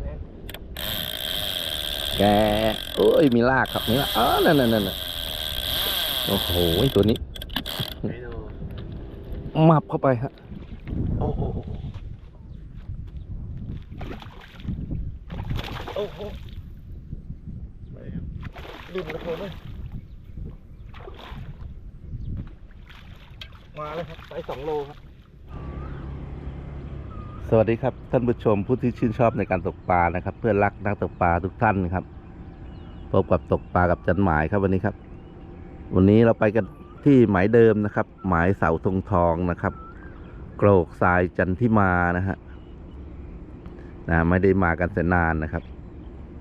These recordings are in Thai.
ไหมแกโอ้ยมีลากครับมีลากอ๋อนั่นนั่นนั่นน่ะโอ้โหตัวนี้ไม่ดูมับเข้าไปฮะโอ้โหโอ้โหไม่ครับดึงกระโดดเลยมาเลยครับไซส์สองโลครับ สวัสดีครับท่านผู้ชมผู้ที่ชื่นชอบในการตกปลานะครับ เพื่อนรักนักตกปลาทุกท่านครับพบกับตกปลากับจันหมายครับวันนี้ครับ วันนี้เราไปกันที่หมายเดิมนะครับ หมายเสาธงทองนะครับโกรกทรายจันทิมานะฮะนะไม่ได้มากันแต่นานนะครับ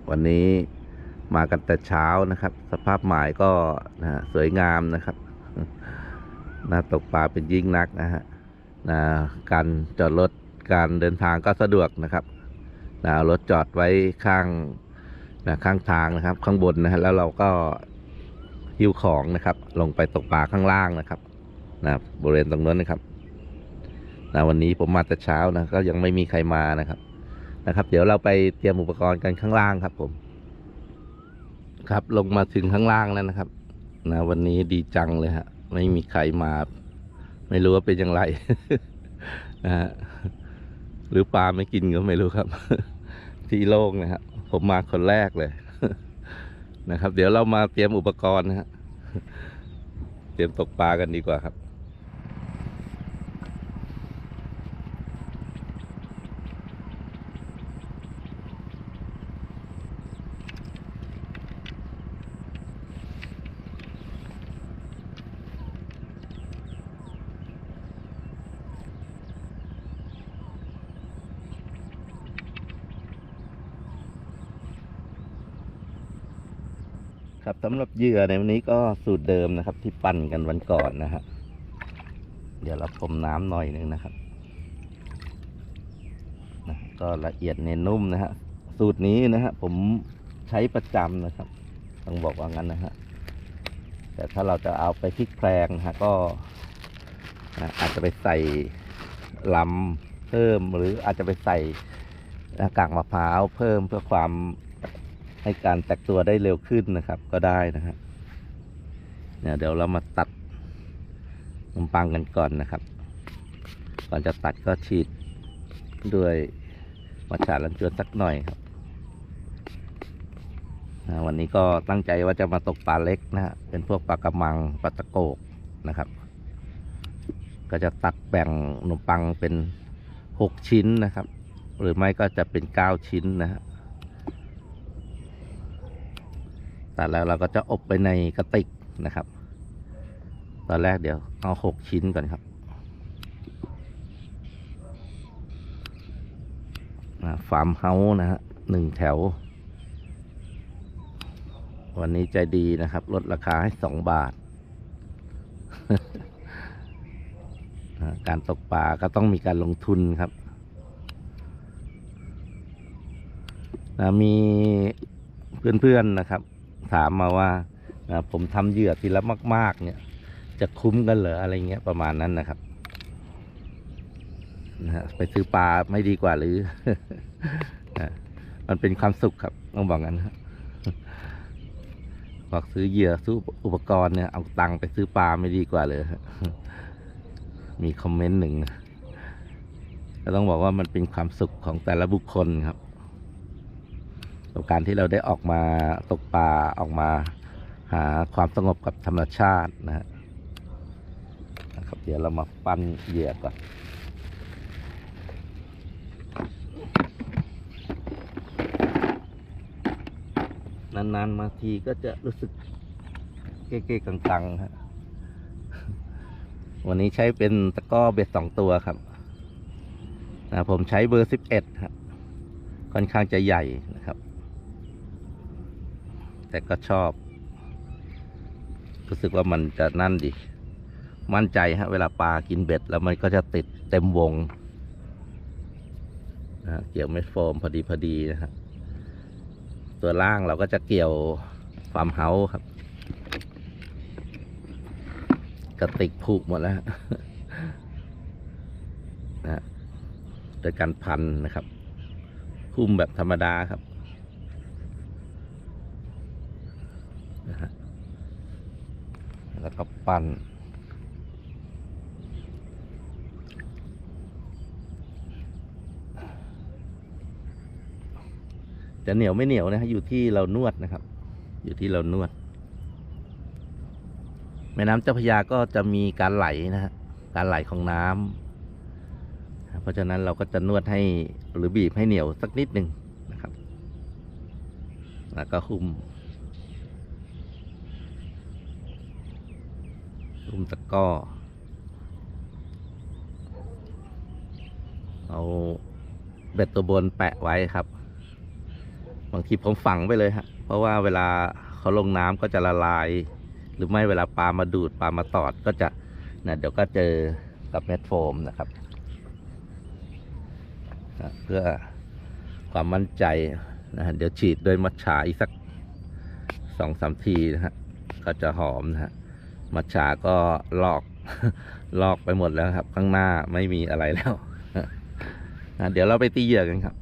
วันนี้มากันแต่เช้านะครับ สภาพหมายก็นะฮะสวยงามนะครับน่าตกปลาเป็นยิ่งนักนะฮะนะการจอดรถ การเดินทางก็สะดวกนะครับนะรถจอดไว้ข้างนะข้างทางนะครับ ข้างบนนะฮะแล้วเราก็หิ้วของนะครับ ลงไปตกปลาข้างล่างนะครับนะบริเวณตรงนั้นนะครับนะวันนี้ผมมาแต่เช้านะก็ยังไม่มีใครมานะครับนะครับ เดี๋ยวเราไปเตรียมอุปกรณ์กันข้างล่างครับ ผม ครับลงมาถึงข้างล่างแล้วนะครับ นะ วันนี้ดีจังเลยฮะ ไม่มีใครมา ไม่รู้ว่าเป็นอย่างไรนะฮะ หรือปลาไม่กินก็ไม่รู้ครับ ที่โล่งนะครับผมมาคนแรกเลยนะครับ เดี๋ยวเรามาเตรียมอุปกรณ์นะฮะเตรียมตกปลากันดีกว่าครับ ครับสำหรับเหยื่อในวันนี้ก็สูตรเดิมนะครับ ที่ปั่นกันวันก่อนนะฮะเดี๋ยวเราพรมน้ำหน่อยหนึงนะครับนะก็ละเอียดเน้นนุ่มนะฮะสูตรนี้นะฮะผมใช้ประจำนะครับ ต้องบอกว่างั้นนะฮะแต่ถ้าเราจะเอาไปพลิกแพลงนะฮะก็นะอาจจะไปใส่ลำเพิ่มหรืออาจจะไปใส่กากมะพร้าวเพิ่มเพื่อความ ให้การแตกตัวได้เร็วขึ้นนะครับ ก็ได้นะครับเนี่ยเดี๋ยวเรามาตัดขนมปังกันก่อนนะครับ ก่อนจะตัดก็ฉีดด้วยวัชาลันจวนสักหน่อยครับวันนี้ก็ตั้งใจว่าจะมาตกปลาเล็กนะฮะเป็นพวกปลากระมังปลาตะโกกนะครับ ก็จะตัดแบ่งขนมปังเป็นหกชิ้นนะครับ หรือไม่ก็จะเป็นเก้าชิ้นนะฮะ ตัดแล้วเราก็จะอบไปในกระติกนะครับ ตอนแรกเดี๋ยวเอาหกชิ้นก่อนครับฟาร์มเฮาส์นะฮะหนึ่งแถว วันนี้ใจดีนะครับ ลดราคาให้สองบาท การตกปลาก็ต้องมีการลงทุนครับมีเพื่อนๆนะครับ ถามมาว่าผมทำเหยื่อทีละมาก ๆ เนี่ย จะคุ้มกันเหรออะไรเงี้ยประมาณนั้นนะครับนะไปซื้อปลาไม่ดีกว่าหรืออะมันเป็นความสุขครับต้องบอกงั้นครับบอกซื้อเหยื่อซื้ออุปกรณ์เนี่ยเอาตังค์ไปซื้อปลาไม่ดีกว่าเลยมีคอมเมนต์หนึ่งนะก็ต้องบอกว่ามันเป็นความสุขของแต่ละบุคคลครับ กับการที่เราได้ออกมาตกปลาออกมาหาความสงบกับธรรมชาตินะฮะครับเดี๋ยวเรามาปั้นเหยื่อก่อนนานๆมาทีก็จะรู้สึกเก๊ๆกังๆฮะวันนี้ใช้เป็นตะก้อเบ็ดสองตัวครับนะผมใช้เบอร์สิบเอ็ดฮะค่อนข้างจะใหญ่นะ แต่ก็ชอบ รู้สึกว่ามันจะนั่นดีมั่นใจฮะ เวลาปลากินเบ็ด แล้วมันก็จะติดเต็มวงนะเกี่ยวเม็ดโฟมพอดีพอดีนะฮะตัวล่างเราก็จะเกี่ยวฟาร์มเฮาส์ครับกระติกผูกหมดแล้วนะโดยการพันนะครับ คุ้มแบบธรรมดาครับ นะฮะ แล้วก็ปั่น จะเหนียวไม่เหนียวนะฮะอยู่ที่เรานวดนะครับ อยู่ที่เรานวด แม่น้ำเจ้าพระยาก็จะมีการไหลนะฮะ การไหลของน้ำเพราะฉะนั้นเราก็จะนวดให้หรือบีบให้เหนียวสักนิดหนึ่งนะครับ แล้วก็หุ้มหุ้มตะ กร้อเอาเบ็ดตัวบนแปะไว้ครับ บางทีผมฝังไปเลยฮะเพราะว่าเวลาเขาลงน้ำก็จะละลาย หรือไม่เวลาปลามาดูดปลามาตอดก็จะนะเดี๋ยวก็เจอกับเม็ดโฟมนะครับนะเพื่อความมั่นใจนะฮะเดี๋ยวฉีดโดยมัดฉาอีกสักสองสามทีนะฮะก็จะหอมนะฮะ มัดฉาก็ลอก ลอกไปหมดแล้วครับ ข้างหน้าไม่มีอะไรแล้วเดี๋ยวเราไปตีเหยื่อกันครับ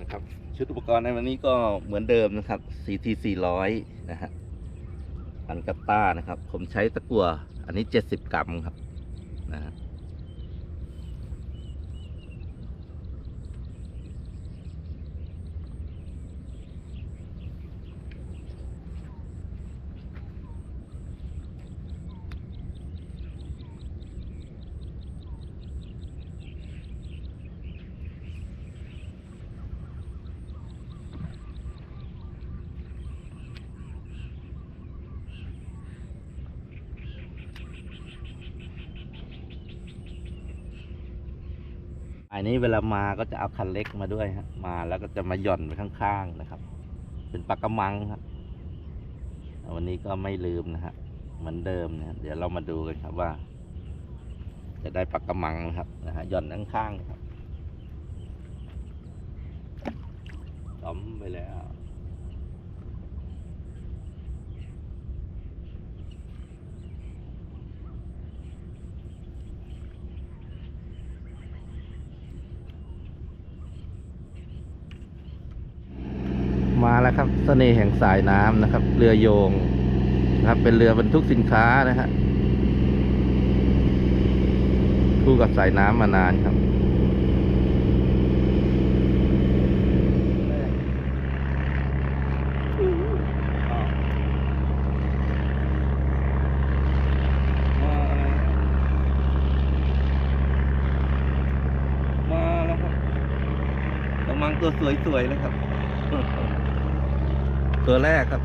นะครับชุดอุปกรณ์ในวันนี้ก็เหมือนเดิมนะครับ CT 400 นะฮะ อันกัตต้านะครับ ผมใช้ตะกั่วอันนี้ 70 กรัมครับนะฮะ อันนี้เวลามาก็จะเอาคันเล็กมาด้วยฮะมาแล้วก็จะมาหย่อนไปข้างๆนะครับ เป็นปลากระมังครับวันนี้ก็ไม่ลืมนะฮะเหมือนเดิมนะเดี๋ยวเรามาดูกันครับว่า จะได้ปลากระมังนะครับนะฮะหย่อนข้างๆครับต้อมไปแล้ว มาแล้วครับเสน่ห์แห่งสายน้ำนะครับ เรือโยงนะครับ เป็นเรือบรรทุกสินค้านะฮะคู่กับสายน้ำมานานครับมาแล้วครับกำลังตัวสวยๆเลยครับ ตัวแรกครับ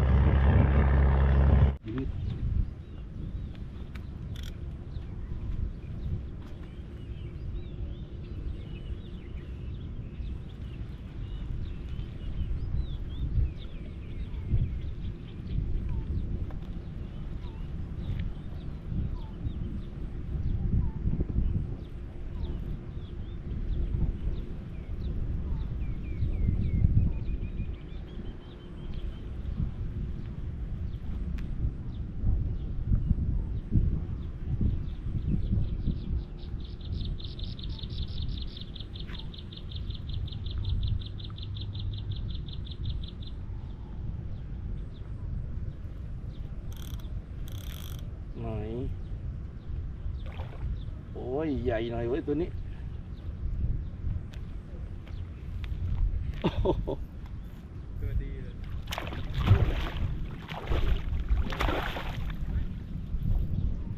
ไหนโอ้ย ใหญ่หน่อยเว้ตัวนี้ตัวดีเลย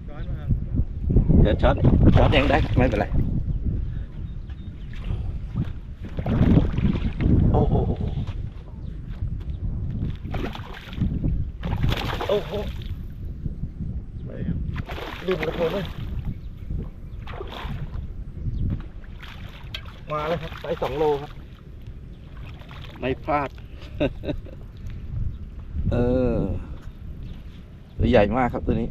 ร้อนมาเดี๋ยวช็อตช็อตเองได้ไม่เป็นไรโอ้โหโอ้โหไปครับลืมกระโปรงเลย มาแล้วครับไปสองโลครับ ไม่พลาด เออ ตัวใหญ่มากครับตัวนี้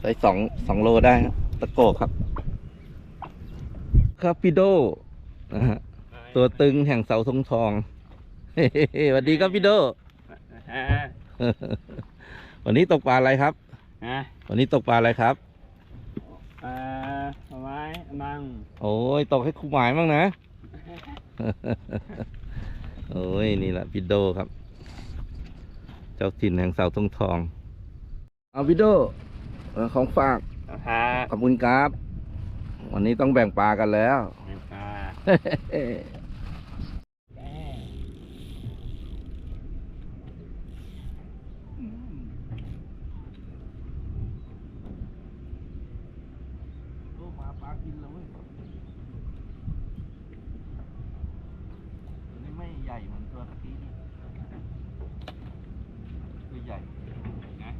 ใส่สองสองโลได้ครับตะโกกครับครับพี่โดนะฮะตัวตึงแห่งเสาธงทองเฮ้สวัสดีครับพี่โดฮะวันนี้ตกปลาอะไรครับฮะวันนี้ตกปลาอะไรครับเอ่อเอาไว้ มังโอ้ยตกให้ครูหมายบ้างนะ โอ้ยนี่แหละพี่โดครับ เจ้าถิ่นแห่งเสาธงทองเอาพี่โดเออของฝากฮะขอบคุณครับ วันนี้ต้องแบ่งปลากันแล้วเมกาลูกมาปลากินแล้วเว้ยตัวนี้ไม่ ใหญ่เหมือนตัวตะกี้นี่ตัวใหญ่นะ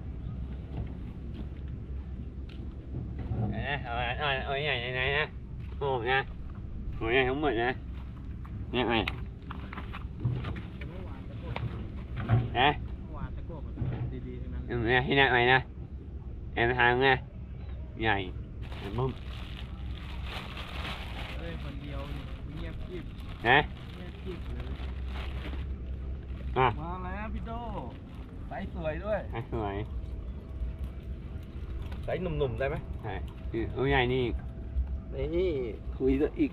เอาไว้เอาไว้เอาไว้ใหญ่ไหนๆนะโอ้นะโอ้ยทั้งหมดนะเนี่ยไงฮะวานตะโกบดีๆทั้งนั้นเอาเนี่ยให้หนักหน่อยนะแอนทางนะใหญ่เห็นมั้งเอ้ยคนเดียวเงียบกริบฮะ เงียบกริบเลย อะ มาแล้วพี่โดไซส์สวยด้วยสวยไซส์หนุ่มๆได้ไหมใช่โอ้ยใหญ่นี่นี่คุยซะอีก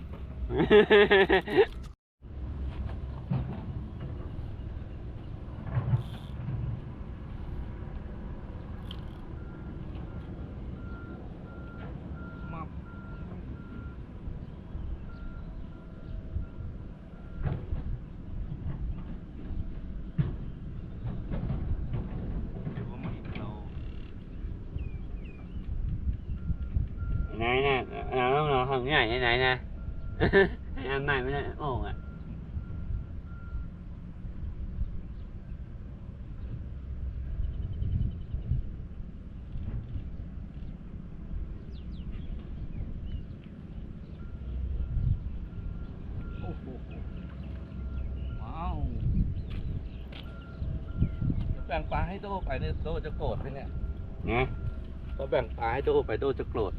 มา เดี๋ยวว่าไม่เรา ไหนนะเราต้องรอของใหญ่ไหนๆนะ อันใหม่ไม่ได้โอ่งอะโอ้โหว้าวเดี๋ยวแบ่งปลาให้โดไปเนี่ยโดจะโกรธไหมเนี่ยนะพอแบ่งปลาให้โดไปโดจะโกรธ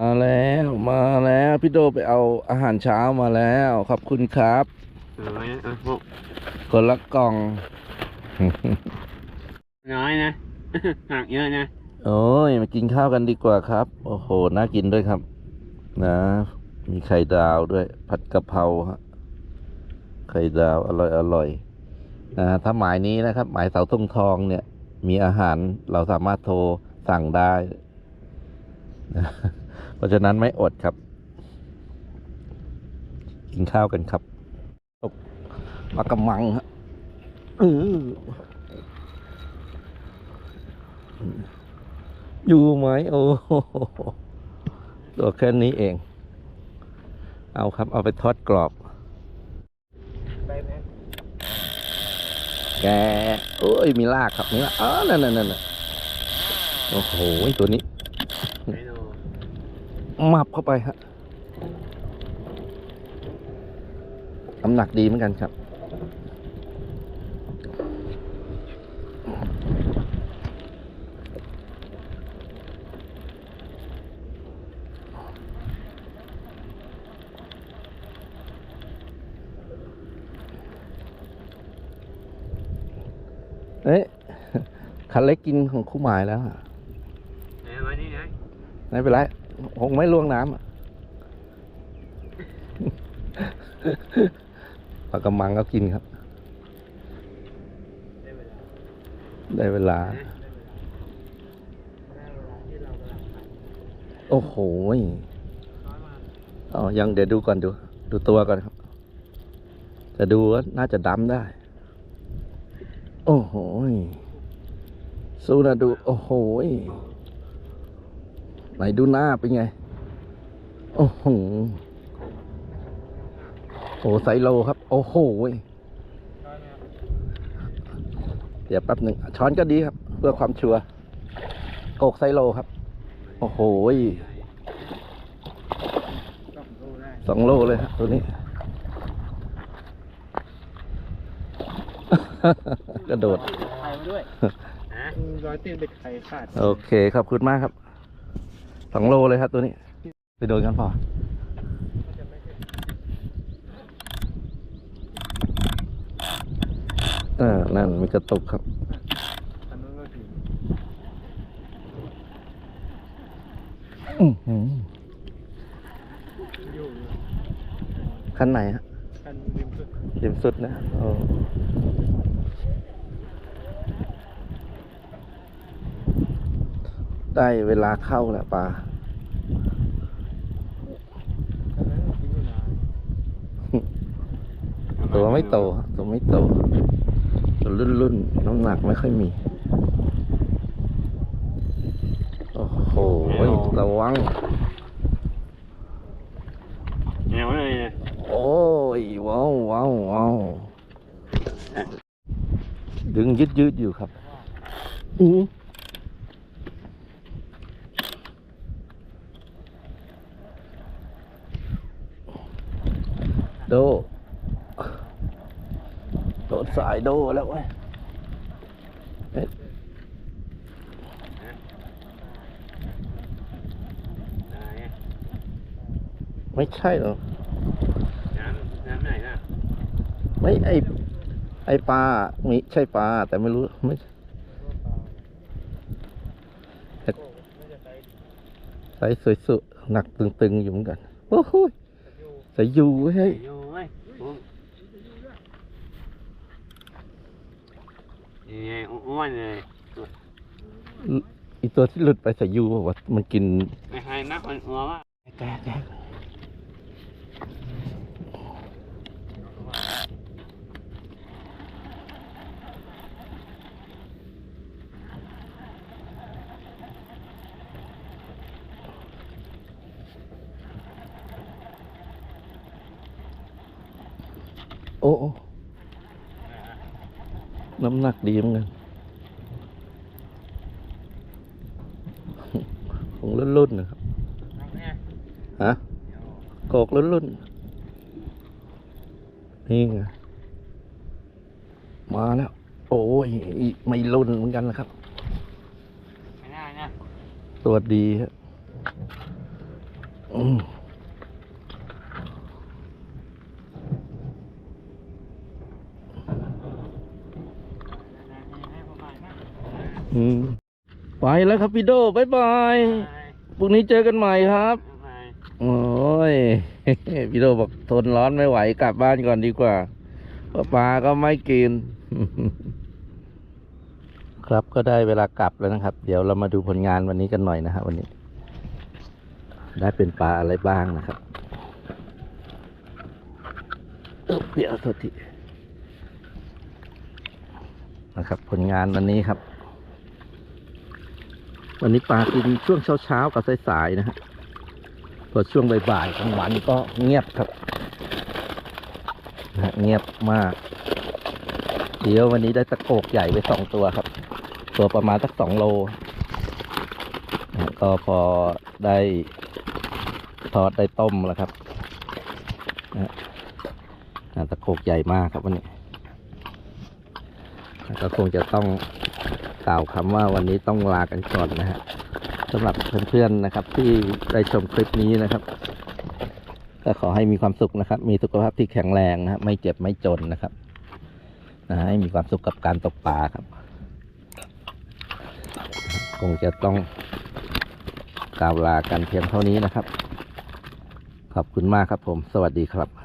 มาแล้วมาแล้วพี่โดไปเอาอาหารเช้ามาแล้วขอบคุณครับเอาไว้นะเอาพวกคนละกล่อง น้อยนะหักเยอะนะโอ้ยมากินข้าวกันดีกว่าครับ โอ้โหน่ากินด้วยครับ นะ มีไข่ดาวด้วย ผัดกะเพราฮะไข่ดาวอร่อยอร่อยนะถ้าหมายนี้นะครับ หมายเสาธงทองเนี่ย มีอาหารเราสามารถโทรสั่งได้นะเพ ราะฉะนั้นไม่อดครับ กินข้าวกันครับตกปลากระมังฮะอยู่ไหมโอ้ตัวแค่นี้เอง เอาครับ เอาไปทอดกรอบแกโอ้ยมีลากครับมีลากอ๋อนั่นนั่นนั่นโอ้โหตัวนี้ มับเข้าไปฮะน้ำหนักดีเหมือนกันครับ เอ๊ะคันเล็กกินของคู่หมายแล้วอะเอาไว้นี่นะไม่เป็นไร คงไม่ล่วงน้ำอะปลากระมังก็กินครับ ได้เวลาได้เวลานะได้เวลาที่เรากำลังทโอ้โหยำน้อยมากเอายังเดี๋ยวดูก่อนดู ดูตัวก่อนครับ จะดูว่าน่าจะดำได้ โอ้โหยสู้นะดู โอ้โหย ไหนดูหน้าเป็นไง โอ้โหโอ้ไซโลครับ โอ้โหยน้อยไหมครับเดี๋ยวแป๊บหนึ่งช้อนก็ดีครับ เพื่อความชัวร์โกกไซโลครับ โอ้โหยต้องดูได้สองโลเลยครับตัวนี้ กระโดดไข่มาด้วยฮะร้อยตีนเป็นไข่ขาด โอเค ขอบคุณมากครับ สองโลเลยครับตัวนี้ ไปโดนกันพอเออนั่นมันกระตุกครับขั้นไหนฮะขั้นริมสุดริมสุดนะโอ้ ได้เวลาเข้าแล้วปลาอันนั้นกินอยู่นานตัวไม่โตฮะตัวไม่โต ตัวรุ่นรุ่นๆน้ำหนักไม่ค่อยมี โอ้โห ระวังแนวเลยนะโอ้ยว้าวว้าวว้าวดึงยืดยืดๆอยู่ครับ อือโดโดดสายโดแล้วเว้ยเอ๊ะอะไรอะไม่ใช่หรอกน้ำน้ำไหนน่ะไม่ไอไอปลามีใช่ปลาแต่ไม่รู้ไม่น่าจะใช้ใส่สวยสุหนักตึงๆอยู่เหมือนกัน โอ้โหยใส่ยูเว้ย โย่เว้ยปุ๊บ ยังไงอ้วนเลยอีตัวที่หลุดไปใส่ยูบอกว่ามันกินไม่ให้นักมันอ้วนอะแกะแกะโอ้โอ้ น้ำหนักดีเหมือนกันของรุ่นๆนะครับฮะโกกรุ่นรุ่นๆนี่ไงมาแล้ว โอ้ยอีไม่รุ่นเหมือนกันนะครับไม่ได้นะตัวดีฮะอืมอืม ไปแล้วครับพี่โดบายบายพรุ่งนี้เจอกันใหม่ครับ โอ้ยพี่โดบอกทนร้อนไม่ไหวกลับบ้านก่อนดีกว่าเพราะปลาก็ไม่กิน ครับก็ได้เวลากลับแล้วนะครับ เดี๋ยวเรามาดูผลงานวันนี้กันหน่อยนะฮะวันนี้ ได้เป็นปลาอะไรบ้างนะครับเอ้อเดี๋ยวโทษทีนะครับ ผลงานวันนี้ครับ วันนี้ปลากินช่วงเช้าๆกับสายๆนะฮะพอช่วงบ่ายๆกลางวันก็เงียบครับนะเงียบมาก เดี๋ยววันนี้ได้ตะโกกใหญ่ไปสองตัวครับ ตัวประมาณสักสองโลนะก็พอได้ทอดได้ต้มแล้วครับนะตะโกกใหญ่มากครับวันนี้ก็คงจะต้อง กล่าวคำว่าวันนี้ต้องลากันก่อนนะฮะสำหรับเพื่อนๆนะครับ ที่ได้ชมคลิปนี้นะครับ ก็ขอให้มีความสุขนะครับ มีสุขภาพที่แข็งแรงนะครับไม่เจ็บไม่จนนะครับนะให้มีความสุขกับการตกปลาครับ คงจะต้องกล่าวลากันเพียงเท่านี้นะครับ ขอบคุณมากครับผม สวัสดีครับ